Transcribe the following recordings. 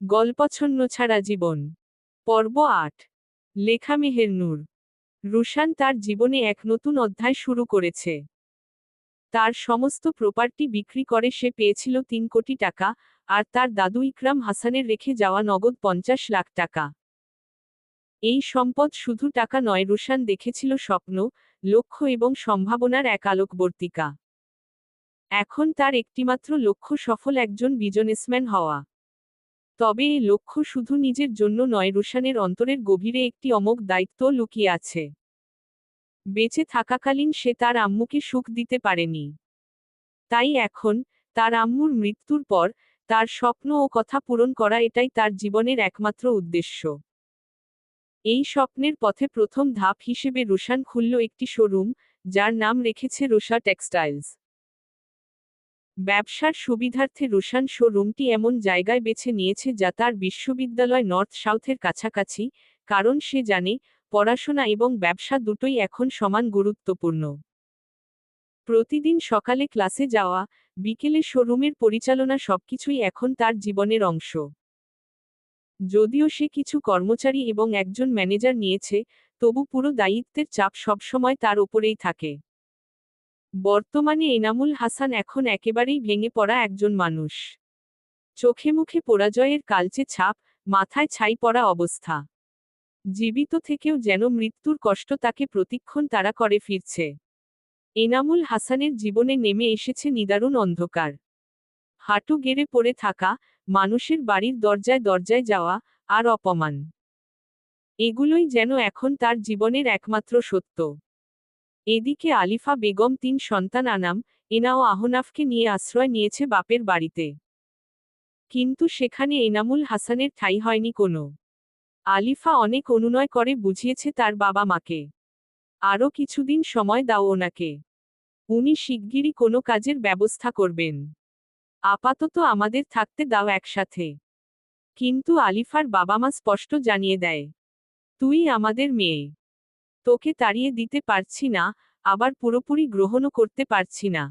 গল্পছন্ন ছাড়া জীবন। পর্ব আট। লেখা মেহের নূর। রুশান তার জীবনে এক নতুন অধ্যায় শুরু করেছে। তার সমস্ত প্রপার্টি বিক্রি করে সে পেয়েছিল তিন কোটি টাকা, আর তার দাদু ইকরাম হাসানের রেখে যাওয়া নগদ পঞ্চাশ লাখ টাকা। এই সম্পদ শুধু টাকা নয়, রুশান দেখেছিল স্বপ্ন, লক্ষ্য এবং সম্ভাবনার এক আলোকবর্তিকা। এখন তার একটিমাত্র লক্ষ্য সফল একজন বিজনেসম্যান হওয়া। তবে এই লক্ষ্য শুধু নিজের জন্য নয়, রুশানের অন্তরের গভীরে একটি অমোঘ দায়িত্ব লুকিয়ে আছে। বেঁচে থাকাকালীন সে তার আম্মুকে সুখ দিতে পারেনি। তাই এখন, তার আম্মুর মৃত্যুর পর, তার স্বপ্ন ও কথা পূরণ করা এটাই তার জীবনের একমাত্র উদ্দেশ্য। এই স্বপ্নের পথে প্রথম ধাপ হিসেবে রুশান খুলল একটি শোরুম, যার নাম রেখেছে রুশা টেক্সটাইলস। ব্যবসার সুবিধার্থে রুশান শোরুমটি এমন জায়গায় বেছে নিয়েছে যা তার বিশ্ববিদ্যালয় নর্থ সাউথের কাছাকাছি, কারণ সে জানে, পড়াশোনা এবং ব্যবসা দুটোই এখন সমান গুরুত্বপূর্ণ। প্রতিদিন সকালে ক্লাসে যাওয়া, বিকেলে শোরুমের পরিচালনা সবকিছুই এখন তার জীবনের অংশ। যদিও সে কিছু কর্মচারী এবং একজন ম্যানেজার নিয়েছে, তবু পুরো দায়িত্বের চাপ সবসময় তার ওপরেই থাকে। বর্তমানে এনামুল হাসান এখন একেবারেই ভেঙে পড়া একজন মানুষ। চোখে মুখে পরাজয়ের কালচে ছাপ, মাথায় ছাই পড়া অবস্থা। জীবিত থেকেও যেন মৃত্যুর কষ্ট তাকে প্রতিক্ষণ তারা করে ফিরছে। এনামুল হাসানের জীবনে নেমে এসেছে নিদারুণ অন্ধকার। হাঁটু গেড়ে পড়ে থাকা, মানুষের বাড়ির দরজায় দরজায় যাওয়া, আর অপমান। এগুলোই যেন এখন তার জীবনের একমাত্র সত্য। এদিকে আলিফা বেগম তিন সন্তান আনাম এনা ও আহনাফকে নিয়ে আশ্রয় নিয়েছে বাপের বাড়িতে। কিন্তু সেখানে এনামুল হাসানের ঠাই হয়নি কোনো। আলিফা অনেক অনুনয় করে বুঝিয়েছে তার বাবা মাকে। আরও কিছুদিন সময় দাও ওনাকে। উনি শিগগিরই কোনো কাজের ব্যবস্থা করবেন। আপাতত আমাদের থাকতে দাও একসাথে। কিন্তু আলিফার বাবা মা স্পষ্ট জানিয়ে দেয়, তুই আমাদের মেয়ে। তোকে তাড়িয়ে দিতে পারছি না, আবার পুরোপুরি গ্রহণও করতে পারছি না।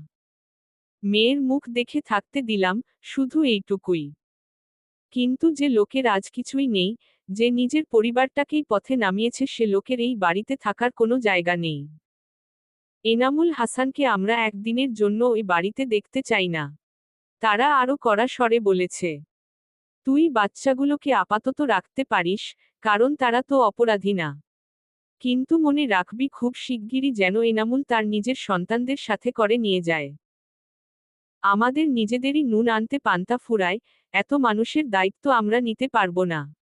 মেয়ের মুখ দেখে থাকতে দিলাম, শুধু এইটুকুই। কিন্তু যে লোকের আজ কিছুই নেই, যে নিজের পরিবারটাকেই পথে নামিয়েছে, সে লোকের এই বাড়িতে থাকার কোনো জায়গা নেই। এনামুল হাসানকে আমরা একদিনের জন্য ওই বাড়িতে দেখতে চাই না। তারা আরও কড়া স্বরে বলেছে, তুই বাচ্চাগুলোকে আপাতত রাখতে পারিস, কারণ তারা তো অপরাধী না। কিন্তু মনে রাখবি খুব শিগগিরই যেন এনামুল তার নিজের সন্তানদের সাথে করে নিয়ে যায়। আমাদের নিজেদেরই নুন আনতে পান্তা ফুরায়, এত মানুষের দায়িত্ব আমরা নিতে পারব না।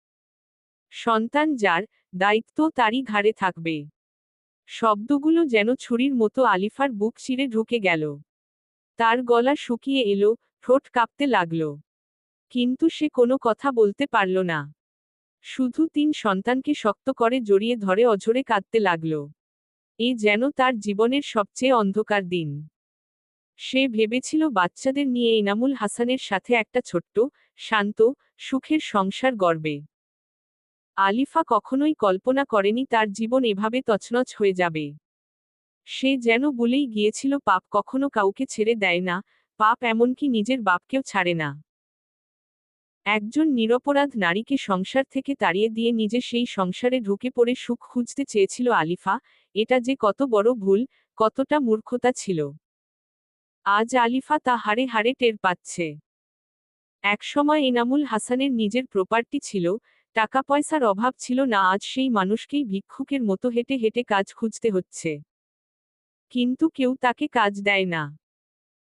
সন্তান যার, দায়িত্ব তারই ঘাড়ে থাকবে। শব্দগুলো যেন ছুরির মতো আলিফার বুক চিরে ঢুকে গেল। তার গলা শুকিয়ে এলো, ঠোঁট কাঁপতে লাগল। কিন্তু সে কোনো কথা বলতে পারল না। শুধু তিন সন্তানকে শক্ত করে জড়িয়ে ধরে অঝরে কাঁদতে লাগল। এ যেন তার জীবনের সবচেয়ে অন্ধকার দিন। সে ভেবেছিল বাচ্চাদের নিয়ে ইনামুল হাসানের সাথে একটা ছোট্ট, শান্ত, সুখের সংসার গর্বে আলিফা কখনোই কল্পনা করেনি তার জীবন এভাবে তছনছ হয়ে যাবে। সে যেন বলেই গিয়েছিল, পাপ কখনো কাউকে ছেড়ে দেয় না, পাপ এমনকি নিজের বাপকেও ছাড়ে না। একজন নিরপরাধ নারীকে সংসার থেকে তাড়িয়ে দিয়ে নিজে সেই সংসারে ঢুকে পড়ে সুখ খুঁজতে চেয়েছিল আলিফা, এটা যে কত বড় ভুল, কতটা মূর্খতা ছিল। আজ আলিফা তা হারে হারে টের পাচ্ছে। একসময় এনামুল হাসানের নিজের প্রপার্টি ছিল টাকা পয়সার অভাব ছিল না আজ সেই মানুষকেই ভিক্ষুকের মতো হেঁটে হেঁটে কাজ খুঁজতে হচ্ছে। কিন্তু কেউ তাকে কাজ দেয় না।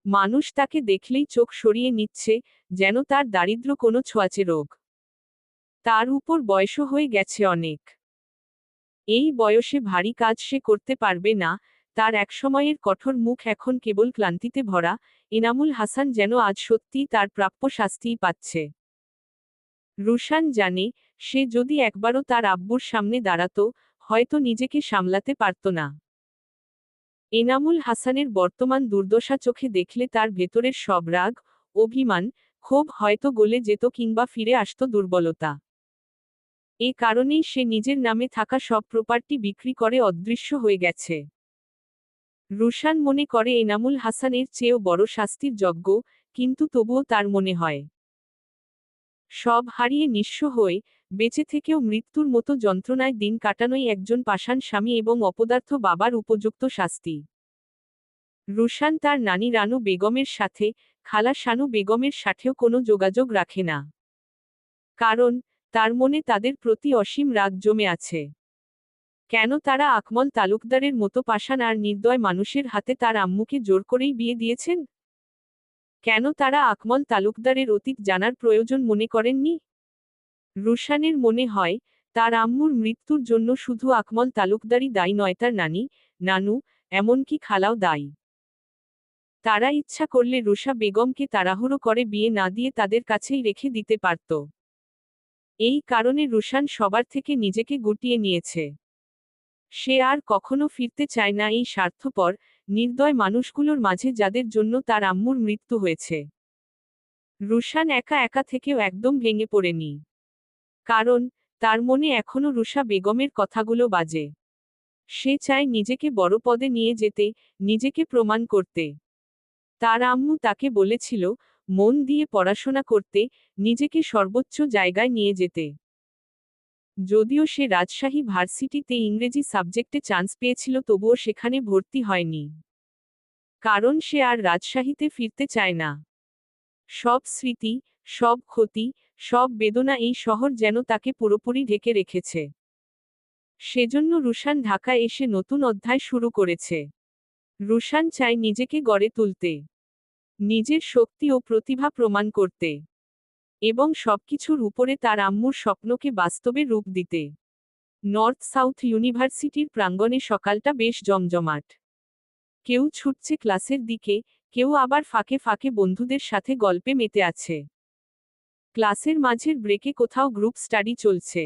মানুষ তাকে দেখলেই চোখ সরিয়ে নিচ্ছে, যেন তার দারিদ্র কোনো ছোঁয়াচে রোগ। তার উপর বয়সও হয়ে গেছে অনেক। এই বয়সে ভারী কাজ সে করতে পারবে না, তার একসময়ের কঠোর মুখ এখন কেবল ক্লান্তিতে ভরা ইনামুল হাসান যেন আজ সত্যিই তার প্রাপ্য শাস্তিই পাচ্ছে। রুশান জানে, সে যদি একবারও তার আব্বুর সামনে দাঁড়াতো, হয়তো নিজেকে সামলাতে পারত না। এনামুল হাসানের বর্তমান দুর্দশা চোখে দেখলে তার ভেতরের সব রাগ, অভিমান, ক্ষোভ হয়তো গলে যেত কিংবা ফিরে আসত দুর্বলতা। এ কারণেই সে নিজের নামে থাকা সব প্রপার্টি বিক্রি করে অদৃশ্য হয়ে গেছে। রুশান মনে করে এনামুল হাসানের চেয়েও বড় শাস্তির যজ্ঞ, কিন্তু তবুও তার মনে হয়। সব হারিয়ে নিঃস্ব হয়ে বেঁচে থেকেও মৃত্যুর মতো যন্ত্রণায় দিন কাটানোই একজন পাষাণ স্বামী এবং অপদার্থ বাবার উপযুক্ত শাস্তি। রুশান তার নানি রানু বেগমের সাথে, খালা শানু বেগমের সাথেও কোনো যোগাযোগ রাখে না। কারণ, তার মনে তাদের প্রতি অসীম রাগ জমে আছে। কেন তারা আকমল তালুকদারের মতো পাষাণ আর নির্দয় মানুষের হাতে তার আম্মুকে জোর করেই বিয়ে দিয়েছেন? কেন তারা আকমল তালুকদারের অতীত জানার প্রয়োজন মনে করেননি? রুশানের মনে হয়, তার আম্মুর মৃত্যুর জন্য শুধু আকমল তালুকদারই দায়ী নয় তার নানি, নানু, এমনকি খালাও দায়ী। তারা ইচ্ছা করলে রুষা বেগমকে তাড়াহুড়ো করে বিয়ে না দিয়ে তাদের কাছেই রেখে দিতে পারত। এই কারণে রুশান সবার থেকে নিজেকে গুটিয়ে নিয়েছে। সে আর কখনো ফিরতে চায় না এই স্বার্থপর, নির্দয় মানুষগুলোর মাঝে যাদের জন্য তার আম্মুর মৃত্যু হয়েছে। রুশান একা একা থেকেও একদম ভেঙে পড়েনি। কারণ, তার মনে এখনও রুষা বেগমের কথাগুলো বাজে। সে চায় নিজেকে বড় পদে নিয়ে যেতে, নিজেকে প্রমাণ করতে। তার আম্মু তাকে বলেছিল, মন দিয়ে পড়াশোনা করতে, নিজেকে সর্বোচ্চ জায়গায় নিয়ে যেতে। যদিও সে রাজশাহী ভার্সিটিতে ইংরেজি সাবজেক্টে চান্স পেয়েছিল তবুও সেখানে ভর্তি হয়নি। কারণ সে আর রাজশাহীতে ফিরতে চায় না। সব স্মৃতি, সব ক্ষতি সব বেদনা এই শহর যেন তাকে পুরোপুরি ঢেকে রেখেছে। সেজন্য রুশান ঢাকায় এসে নতুন অধ্যায় শুরু করেছে। রুশান চায় নিজেকে গড়ে তুলতে। নিজের শক্তি ও প্রতিভা প্রমাণ করতে। এবং সবকিছুর উপরে তার আম্মুর স্বপ্নকে বাস্তবে রূপ দিতে। নর্থ সাউথ ইউনিভার্সিটির প্রাঙ্গণে সকালটা বেশ জমজমাট। কেউ ছুটছে ক্লাসের দিকে, কেউ আবার ফাঁকে ফাঁকে বন্ধুদের সাথে গল্পে মেতে আছে। ক্লাসের মাঝের ব্রেকে কোথাও গ্রুপ স্টাডি চলছে।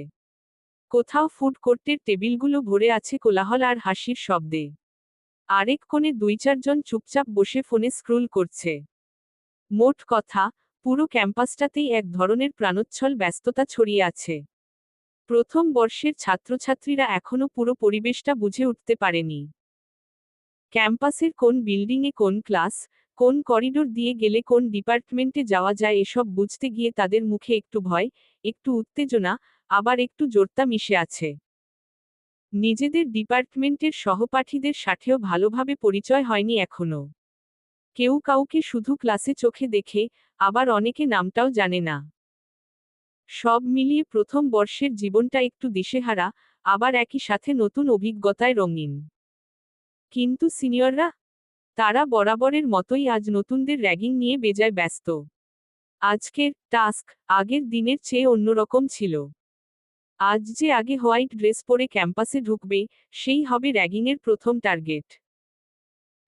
কোথাও ফুড কোর্টের টেবিলগুলো ভরে আছে কোলাহল আর হাসির শব্দে। আরেক কোণে দুই চারজন চুপচাপ বসে ফোনে স্ক্রুল করছে। মোট কথা, পুরো ক্যাম্পাসটাতেই এক ধরনের প্রাণোচ্ছল ব্যস্ততা ছড়িয়ে আছে। প্রথম বর্ষের ছাত্রছাত্রীরা এখনও পুরো পরিবেশটা বুঝে উঠতে পারেনি। ক্যাম্পাসের কোন বিল্ডিংয়ে কোন ক্লাস কোন করিডোর দিয়ে গেলে কোন ডিপার্টমেন্টে যাওয়া যায় এসব বুঝতে গিয়ে তাদের মুখে একটু ভয়, একটু উত্তেজনা, আবার একটু জোরতা মিশে আছে। নিজেদের ডিপার্টমেন্টের সহপাঠীদের সাথেও ভালোভাবে পরিচয় হয়নি এখনও কেউ কাউকে শুধু ক্লাসে চোখে দেখে, আবার অনেকে নামটাও জানে না। সব মিলিয়ে প্রথম বর্ষের জীবনটা একটু দিশেহারা, আবার একই সাথে নতুন অভিজ্ঞতায় রঙিন। কিন্তু সিনিয়ররা তারা বরাবরের মতোই আজ নতুনদের র্যাগিং নিয়ে বেজায় ব্যস্ত। আজকের টাস্ক আগের দিনের চেয়ে অন্যরকম ছিল। আজ যে আগে হোয়াইট ড্রেস পরে ক্যাম্পাসে ঢুকবে, সেই হবে র্যাগিংয়ের প্রথম টার্গেট।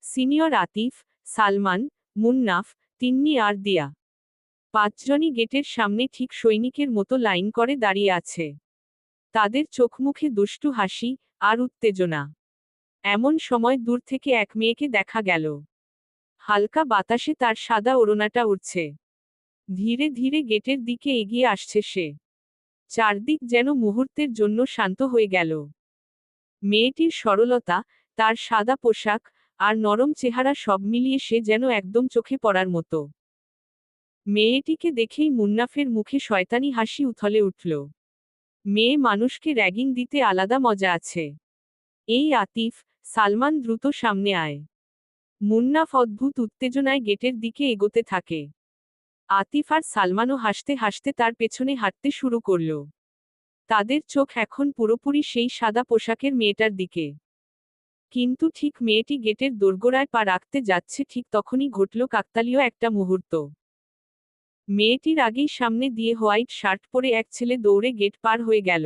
সিনিয়র আতিফ, সালমান, মুন্নাফ, তিন্নি আর দিয়া। পাঁচজনই গেটের সামনে ঠিক সৈনিকের মতো লাইন করে দাঁড়িয়ে আছে। তাদের চোখমুখে দুষ্টু হাসি আর উত্তেজনা। এমন সময় দূর থেকে এক মেয়েকে দেখা গেল। হালকা বাতাসে তার সাদা ওড়নাটা উঠছে ধীরে ধীরে গেটের দিকে এগিয়ে আসছে সে। চারদিক যেন মুহূর্তের জন্য শান্ত হয়ে গেল। মেয়েটির সরলতা, তার সাদা পোশাক আর নরম চেহারা সব মিলিয়ে সে যেন একদম চোখে পড়ার মতো। মেয়েটিকে দেখেই মুন্নাফের মুখে শয়তানি হাসি উথলে উঠল। মেয়ে মানুষকে র্যাগিং দিতে আলাদা মজা আছে। এই আতিফ সালমান দ্রুত সামনে আয়। মুন্নাফ অদ্ভুত উত্তেজনায় গেটের দিকে এগোতে থাকে। আতিফ আর সালমানও হাসতে হাসতে তার পেছনে হাঁটতে শুরু করল। তাদের চোখ এখন পুরোপুরি সেই সাদা পোশাকের মেয়েটার দিকে। কিন্তু ঠিক মেয়েটি গেটের দোরগোড়ায় পা রাখতে যাচ্ছে ঠিক তখনই ঘটল কাকতালীয় একটা মুহূর্ত। মেয়েটির আগেই সামনে দিয়ে হোয়াইট শার্ট পরে এক ছেলে দৌড়ে গেট পার হয়ে গেল।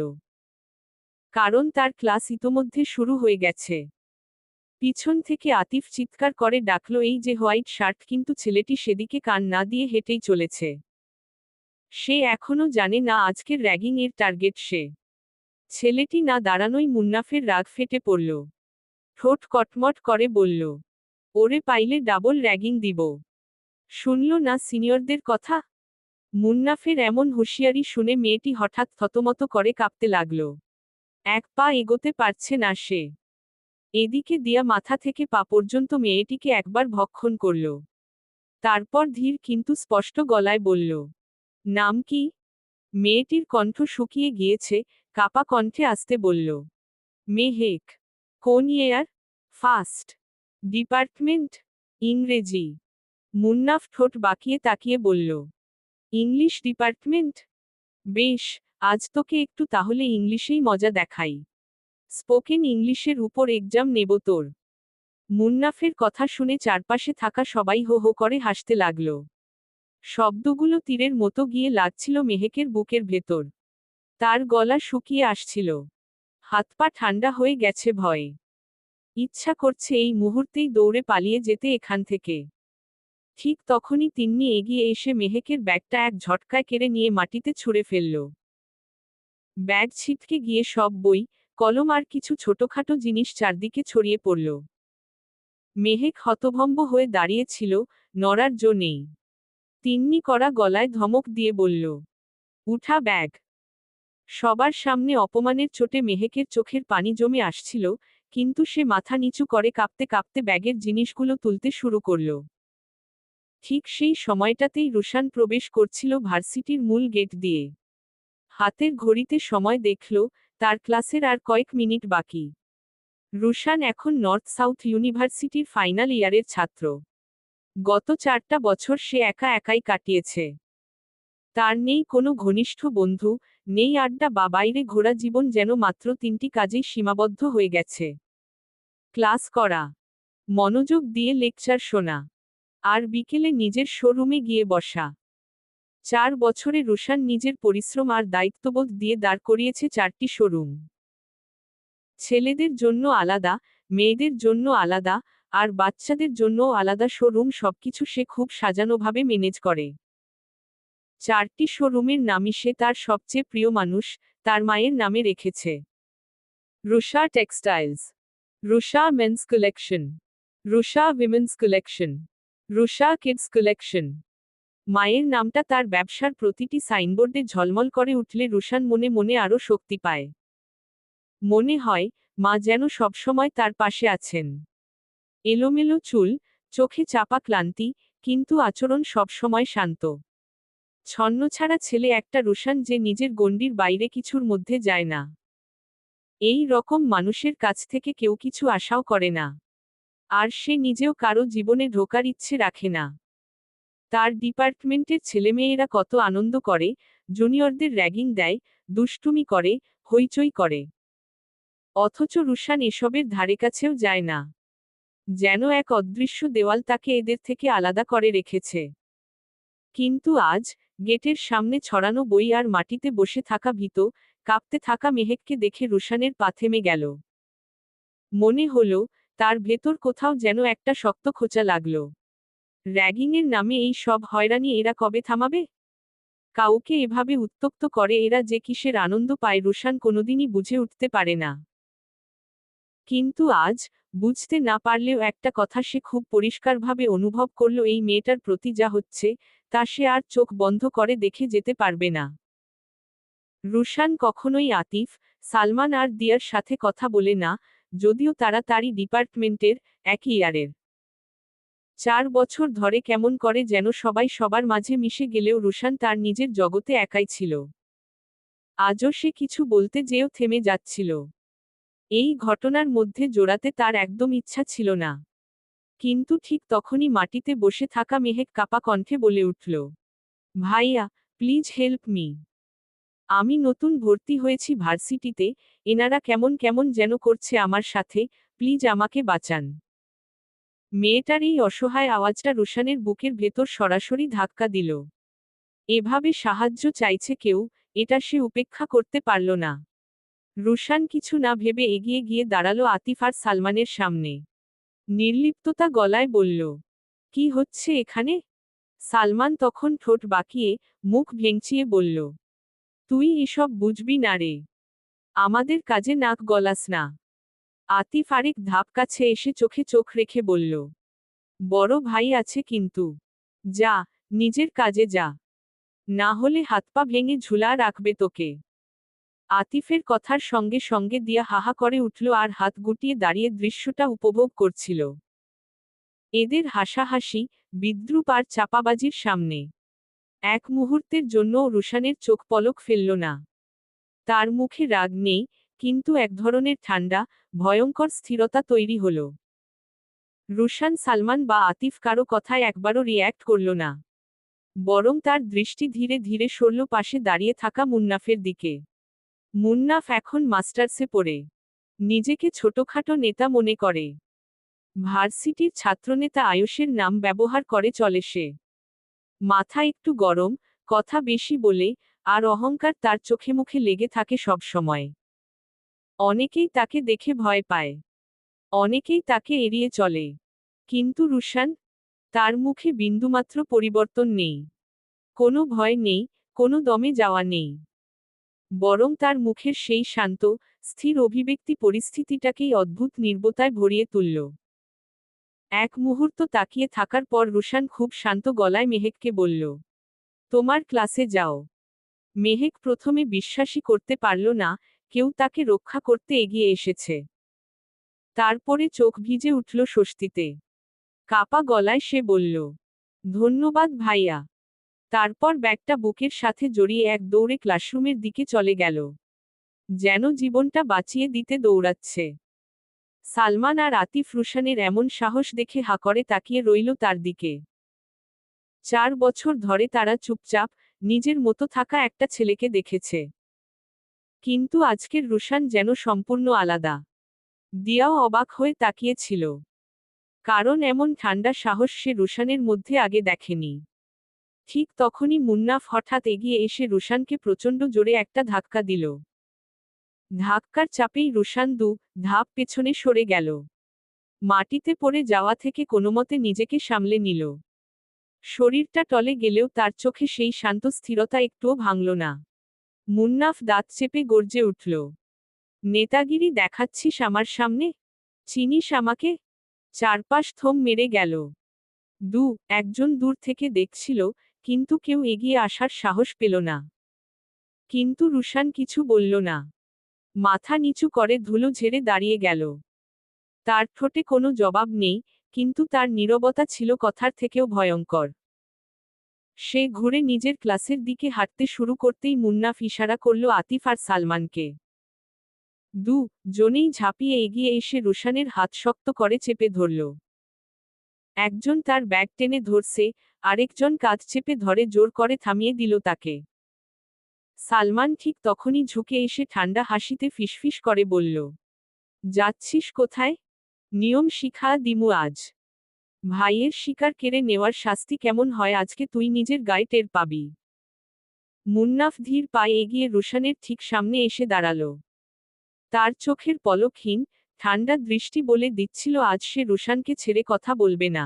কারণ তার ক্লাস ইতোমধ্যে শুরু হয়ে গেছে। পিছন থেকে আতিফ চিৎকার করে ডাকল, এই যে হোয়াইট শার্ট, কিন্তু ছেলেটি সেদিকে কান না দিয়ে হেঁটেই চলেছে। সে এখনও জানে না আজকের র্যাগিং এর টার্গেট সে। ছেলেটি না দাঁড়ানোই মুন্নাফের রাগ ফেটে পড়ল। ঠোঁট কটমট করে বলল, ওরে পাইলে ডাবল র্যাগিং দিব। শুনল না সিনিয়রদের কথা? মুন্নাফের এমন হুঁশিয়ারি শুনে মেয়েটি হঠাৎ থতমত করে কাঁপতে লাগল। এক পা এগোতে পারছে না সে। এদিকে দিয়া মাথা থেকে পা পর্যন্ত মেয়েটিকে একবার ভক্ষণ করল। তারপর ধীর কিন্তু স্পষ্ট গলায় বলল, নাম কি? মেয়েটির কণ্ঠ শুকিয়ে গিয়েছে, কাপা কণ্ঠে আসতে বলল, মেহেক, কোন ইয়ার? ফার্স্ট ডিপার্টমেন্ট, ইংরেজি। মুন্নাফ ঠোঁট বাঁকিয়ে তাকিয়ে বলল, ইংলিশ ডিপার্টমেন্ট? বেশ, আজ তোকে একটু তাহলে ইংলিশেই মজা দেখাই। স্পোকেন ইংলিশের উপর এক্সাম নেব তোর। মুন্নাফের কথা শুনে চারপাশে থাকা সবাই হো হো করে হাসতে লাগল। শব্দগুলো তীরের মতো গিয়ে লাগছিল মেহেকের বুকের ভেতর। তার গলা শুকিয়ে আসছিল। হাত পা ঠান্ডা হয়ে গেছে ভয়ে। ইচ্ছা করছে এই মুহূর্তেই দৌড়ে পালিয়ে যেতে এখান থেকে। ঠিক তখনই তিন্নি এগিয়ে এসে মেহেকের ব্যাগটা এক ঝটকায় কেড়ে নিয়ে মাটিতে ছুঁড়ে ফেলল। ব্যাগ ছিটকে গিয়ে সব বই কলম আর কিছু ছোটখাটো জিনিস চারদিকে ছড়িয়ে পড়ল। মেহেক হতভম্ব হয়ে দাঁড়িয়েছিল, নড়ার জো নেই। তিন্নি করা গলায় ধমক দিয়ে বলল, উঠা ব্যাগ। সবার সামনে অপমানের চোটে মেহেকের চোখের পানি জমে আসছিল, কিন্তু সে মাথা নিচু করে কাঁপতে কাঁপতে ব্যাগের জিনিসগুলো তুলতে শুরু করল। ঠিক সেই সময়টাতেই রুশান প্রবেশ করছিল ভার্সিটির মূল গেট দিয়ে। হাতের ঘড়িতে সময় দেখল তার ক্লাসের আর কয়েক মিনিট বাকি। রুশান এখন নর্থ সাউথ ইউনিভার্সিটির ফাইনাল ইয়ারের ছাত্র। গত চারটা বছর সে একা একাই কাটিয়েছে। তার নেই কোনো ঘনিষ্ঠ বন্ধু, নেই আড্ডা বা বাইরে ঘোরা জীবন যেন মাত্র তিনটি কাজেই সীমাবদ্ধ হয়ে গেছে। ক্লাস করা। মনোযোগ দিয়ে লেকচার শোনা। আর বিকেলে নিজের শোরুমে গিয়ে বসা। চার বছরে রুশান নিজের পরিশ্রম আর দায়িত্ববোধ দিয়ে দাঁড় করিয়েছে চারটি শোরুম। ছেলেদের জন্য আলাদা, মেয়েদের জন্য আলাদা, আর বাচ্চাদের জন্যও আলাদা শোরুম সবকিছু সে খুব সাজানোভাবে ম্যানেজ করে। চারটি শোরুমের নামই সে তার সবচেয়ে প্রিয় মানুষ, তার মায়ের নামে রেখেছে। Rusha textiles. Rusha men's collection. Rusha women's collection. Rusha kids collection. মায়ের নামটা তার ব্যবসার প্রতিটি সাইনবোর্ডে ঝলমল করে উঠলে রুশান মনে মনে আরও শক্তি পায়। মনে হয়, মা যেন সবসময় তার পাশে আছেন। এলোমেলো চুল, চোখে চাপা ক্লান্তি, কিন্তু আচরণ সবসময় শান্ত। ছন্নছাড়া ছেলে একটা রুশান যে নিজের গণ্ডির বাইরে কিছুর মধ্যে যায় না। এই রকম মানুষের কাছ থেকে কেউ কিছু আশাও করে না। আর সে নিজেও কারও জীবনে ঢোকার ইচ্ছে রাখে না। তার ডিপার্টমেন্টের ছেলেমেয়েরা কত আনন্দ করে, জুনিয়রদের র্যাগিং দেয়, দুষ্টুমি করে, হইচই করে। অথচ রুশান এসবের ধারে কাছেও যায় না। যেন এক অদৃশ্য দেওয়াল তাকে এদের থেকে আলাদা করে রেখেছে। কিন্তু আজ, গেটের সামনে ছড়ানো বই আর মাটিতে বসে থাকা ভীত, কাঁপতে থাকা মেহেককে দেখে রুশানের পা থেমে গেল। মনে হল, তার ভেতর কোথাও যেন একটা শক্ত খোঁচা লাগল। র্যাগিংয়ের নামে এই সব হয়রানি এরা কবে থামাবে? কাউকে এভাবে উত্তক্ত করে এরা যে কিসের আনন্দ পায় রুশান কোনোদিনই বুঝে উঠতে পারে না। কিন্তু আজ, বুঝতে না পারলেও একটা কথা সে খুব পরিষ্কারভাবে অনুভব করল এই মেয়েটার প্রতি যা হচ্ছে, তা সে আর চোখ বন্ধ করে দেখে যেতে পারবে না। রুশান কখনোই আতিফ, সালমান আর দিয়ার সাথে কথা বলে না, যদিও তারা তারই ডিপার্টমেন্টের একই ইয়ারের। চার বছর ধরে কেমন করে যেন সবাই সবার মাঝে মিশে গেলেও রুশান তার নিজের জগতে একাই ছিল। আজও সে কিছু বলতে যেও থেমে যাচ্ছিল। এই ঘটনার মধ্যে জোড়াতে তার একদম ইচ্ছা ছিল না। কিন্তু ঠিক তখনই মাটিতে বসে থাকা মেহেক কাপা কণ্ঠে বলে উঠল, ভাইয়া, প্লিজ হেল্প মি। আমি নতুন ভর্তি হয়েছি ভার্সিটিতে, এনারা কেমন কেমন যেন করছে আমার সাথে, প্লিজ আমাকে বাঁচান। মেয়েটার এই অসহায় আওয়াজটা রুশানের বুকের ভেতর সরাসরি ধাক্কা দিল। এভাবে সাহায্য চাইছে কেউ, এটা সে উপেক্ষা করতে পারল না। রুশান কিছু না ভেবে এগিয়ে গিয়ে দাঁড়াল আতিফ আর সালমানের সামনে। নির্লিপ্ততা গলায় বলল, কি হচ্ছে এখানে? সালমান তখন ঠোঁট বাঁকিয়ে মুখ ভেঙচিয়ে বলল, তুই এসব বুঝবি না রে। আমাদের কাজে নাক গলাস না। আতিফ আরেক ধাপ কাছে এসে চোখে চোখ রেখে বলল, বড় ভাই আছে কিন্তু। যা, নিজের কাজে যা। না হলে হাত পা ভেঙে ঝুলা রাখবে তোকে আতিফের কথার সঙ্গে সঙ্গে দিয়া হাহা করে উঠল আর হাত গুটিয়ে দাঁড়িয়ে দৃশ্যটা উপভোগ করছিল। এদের হাসাহাসি, বিদ্রুপ আর চাপাবাজির সামনে। এক মুহূর্তের জন্যও রুশানের চোখ পলক ফেলল না। তার মুখে রাগ নেই কিন্তু এক ধরনের ঠান্ডা, ভয়ঙ্কর স্থিরতা তৈরি হল। রুশান, সালমান বা আতিফ কারও কথায় একবারও রিয়্যাক্ট করল না। বরং তার দৃষ্টি ধীরে ধীরে সরল পাশে দাঁড়িয়ে থাকা মুন্নাফের দিকে। মুন্নাফ এখন মাস্টার্সে পড়ে। নিজেকে ছোটখাটো নেতা মনে করে। ভার্সিটির ছাত্রনেতা আয়ুষের নাম ব্যবহার করে চলে সে। মাথা একটু গরম, কথা বেশি বলে, আর অহংকার তার চোখে মুখে লেগে থাকে সব সময় অনেকেই তাকে দেখে ভয় পায়। অনেকেই তাকে এড়িয়ে চলে। কিন্তু রুশান, তার মুখে বিন্দুমাত্র পরিবর্তন নেই। কোনো ভয় নেই, কোনো দমে যাওয়া নেই। বরং তার মুখের সেই শান্ত, স্থির অভিব্যক্তি পরিস্থিতিটাকেই অদ্ভুত নির্বতায় ভরিয়ে তুলল। এক মুহূর্ত তাকিয়ে থাকার পর রুশান খুব শান্ত গলায় মেহেককে বলল, তোমার ক্লাসে যাও। মেহেক প্রথমে বিশ্বাসই করতে পারল না কেউ তাকে রক্ষা করতে এগিয়ে এসেছে। তারপরে চোখ ভিজে উঠল স্বস্তিতে। কাপা গলায় সে বলল, ধন্যবাদ ভাইয়া। তারপর ব্যাগটা বুকের সাথে জড়িয়ে এক দৌড়ে ক্লাসরুমের দিকে চলে গেল। যেন জীবনটা বাঁচিয়ে দিতে দৌড়াচ্ছে। সালমান আর আতিফ রুশানের এমন সাহস দেখে হা করে তাকিয়ে রইল তার দিকে। চার বছর ধরে তারা চুপচাপ নিজের মতো থাকা একটা ছেলেকে দেখেছে। কিন্তু আজকের রুশান যেন সম্পূর্ণ আলাদা। দিয়াও অবাক হয়ে তাকিয়েছিল। কারণ এমন ঠান্ডা সাহস সে রুশানের মধ্যে আগে দেখেনি। ঠিক তখনই মুন্নাফ হঠাৎ এগিয়ে এসে রুশানকে প্রচণ্ড জোরে একটা ধাক্কা দিল। ধাক্কার চাপেই রুশান দু ধাপ পেছনে সরে গেল। মাটিতে পড়ে যাওয়া থেকে কোনোমতে নিজেকে সামলে নিল। শরীরটা টলে গেলেও তার চোখে সেই শান্ত স্থিরতা একটুও ভাঙল না। মুন্নাফ দাঁত চেপে গর্জে উঠল। নেতাগিরি দেখাচ্ছিস আমার সামনে? চিনিস আমাকে? চারপাশ থম মেরে গেল। দু, একজন দূর থেকে দেখছিল, কিন্তু কেউ এগিয়ে আসার সাহস পেল না। কিন্তু রুশান কিছু বলল না। মাথা নিচু করে ধুলো ঝেড়ে দাঁড়িয়ে গেল। তার ঠোঁটে কোনো জবাব নেই, কিন্তু তার নীরবতা ছিল কথার থেকেও ভয়ঙ্কর। সে ঘুরে নিজের ক্লাসের দিকে হাঁটতে শুরু করতেই মুন্নাফ ইশারা করল আতিফ আর সালমানকে। দু, জনেই ঝাঁপিয়ে এগিয়ে এসে রুশানের হাত শক্ত করে চেপে ধরল। একজন তার ব্যাগ টেনে ধরছে, আরেকজন কাঁধ চেপে ধরে জোর করে থামিয়ে দিল তাকে। সালমান ঠিক তখনই ঝুঁকে এসে ঠান্ডা হাসিতে ফিসফিস করে বলল, যাচ্ছিস কোথায়? নিয়ম শিখা দিমু আজ। ভাইয়ের শিকার কেড়ে নেওয়ার শাস্তি কেমন হয় আজকে তুই নিজের গায়ে টের পাবি। মুন্নাফ ধীর পায়ে এগিয়ে রুশানের ঠিক সামনে এসে দাঁড়াল। তার চোখের পলকহীন, ঠান্ডা দৃষ্টি বলে দিচ্ছিল আজ সে রুশানকে ছেড়ে কথা বলবে না।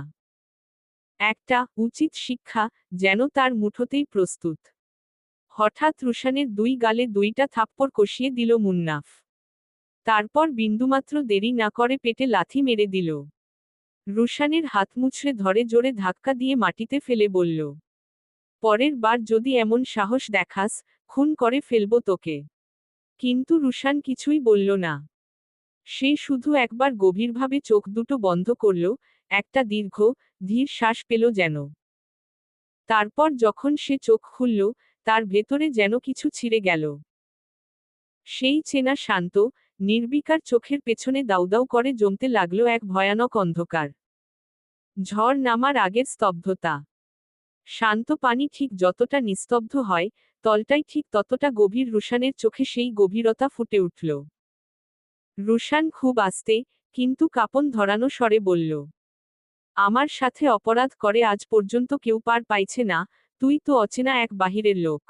একটা উচিত শিক্ষা যেন তার মুঠোতেই প্রস্তুত। হঠাৎ রুশানের দুই গালে দুইটা থাপ্পড় কষিয়ে দিল মুন্নাফ। তারপর বিন্দুমাত্র দেরি না করে পেটে লাথি মেরে দিল। রুশানের হাত মুছড়ে ধরে জোরে ধাক্কা দিয়ে মাটিতে ফেলে বলল, পরের বার যদি এমন সাহস দেখাস, খুন করে ফেলব তোকে। কিন্তু রুশান কিছুই বলল না। সে শুধু একবার গভীরভাবে চোখ দুটো বন্ধ করল, একটা দীর্ঘ, ধীর শ্বাস পেল যেন। তারপর যখন সে চোখ খুলল, তার ভেতরে যেন কিছু ছিঁড়ে গেল। সেই চেনা শান্ত নির্বিকার চোখের পেছনে দাউদাউ করে জমতে লাগল এক ভয়ানক অন্ধকার। ঝড় নামার আগের স্তব্ধতা। শান্ত পানি ঠিক যতটা নিস্তব্ধ হয়, তলটাই ঠিক ততটা গভীর রুশানের চোখে সেই গভীরতা ফুটে উঠল। রুশান খুব আস্তে, কিন্তু কাপন ধরানো স্বরে বলল, আমার সাথে অপরাধ করে আজ পর্যন্ত কেউ পার পাইছে না, তুই তো অচেনা এক বাহিরের লোক।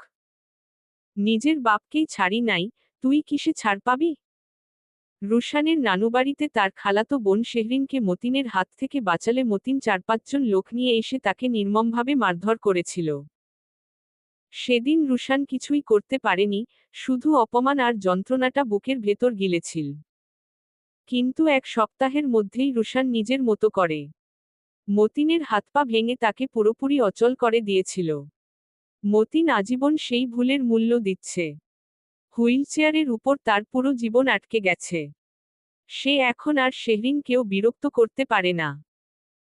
নিজের বাপকেই ছাড়ি নাই, তুই কিসে ছাড় পাবি? রুশানের নানুবাড়িতে তার খালাতো বোন শেহরিনকে মতিনের হাত থেকে বাঁচালে মতিন চার পাঁচজন লোক নিয়ে এসে তাকে নির্মমভাবে মারধর করেছিল। সেদিন রুশান কিছুই করতে পারেনি, শুধু অপমান আর যন্ত্রণাটা বুকের ভেতর গিলেছিল। কিন্তু এক সপ্তাহের মধ্যেই রুশান নিজের মতো করে। মতিনের হাত পা ভেঙে তাকে পুরোপুরি অচল করে দিয়েছিল। মতিন আজীবন সেই ভুলের মূল্য দিচ্ছে। হুইলচেয়ারের উপর তার পুরো জীবন আটকে গেছে। সে এখন আর শেহরিনকেও বিরক্ত করতে পারে না।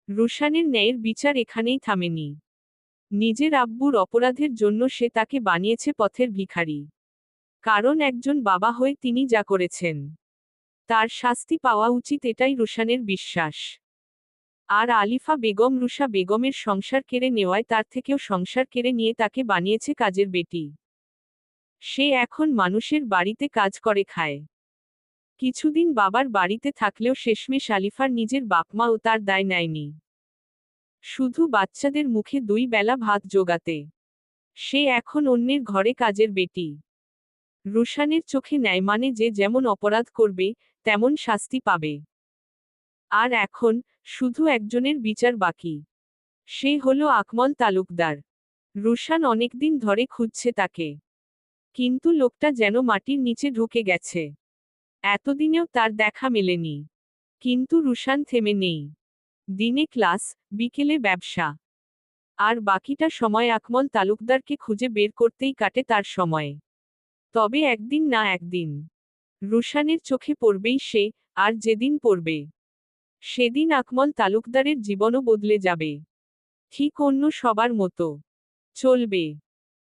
রুশানের ন্যায়ের বিচার এখানেই থামেনি। নিজের আব্বুর অপরাধের জন্য সে তাকে বানিয়েছে পথের ভিখারি। কারণ একজন বাবা হয়ে তিনি যা করেছেন। তার শাস্তি পাওয়া উচিত এটাই রুশানের বিশ্বাস। আর আলিফা বেগম রুষা বেগমের সংসার কেড়ে নেওয়ায় তার থেকেও সংসার কেড়ে নিয়ে তাকে বানিয়েছে কাজের বেটি। সে এখন মানুষের বাড়িতে কাজ করে, খায়। কিছুদিন বাবার বাড়িতে থাকলেও শেষমেশ আলিফার নিজের বাপমা ও তার দায় নেয়নি। শুধু বাচ্চাদের মুখে দুই বেলা ভাত জোগাতে। সে এখন অন্যের ঘরে কাজের বেটি। রুশানের চোখে নেয় মানে যে যেমন অপরাধ করবে, তেমন শাস্তি পাবে। আর এখন শুধু একজনের বিচার বাকি। সে হলো আকমল তালুকদার। রুশান অনেকদিন ধরে খুঁজছে তাকে। কিন্তু লোকটা যেন মাটির নিচে ঢুকে গেছে। এতদিনেও তার দেখা মেলেনি। কিন্তু রুশান থেমে নেই। দিনে ক্লাস, বিকেলে ব্যবসা। আর বাকিটা সময় আকমল তালুকদারকে খুঁজে বের করতেই কাটে তার সময়। তবে একদিন না একদিন। রুশানের চোখে পড়বেই সে, আর যেদিন পড়বে। সেদিন আকমল তালুকদারের জীবনও বদলে যাবে। ঠিক অন্য সবার মতো। চলবে।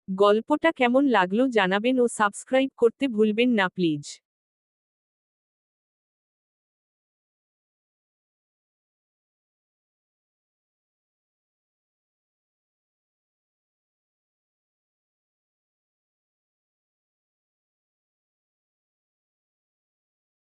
গল্পটা কেমন লাগল জানাবেন ও সাবস্ক্রাইব করতে ভুলবেন না প্লিজ।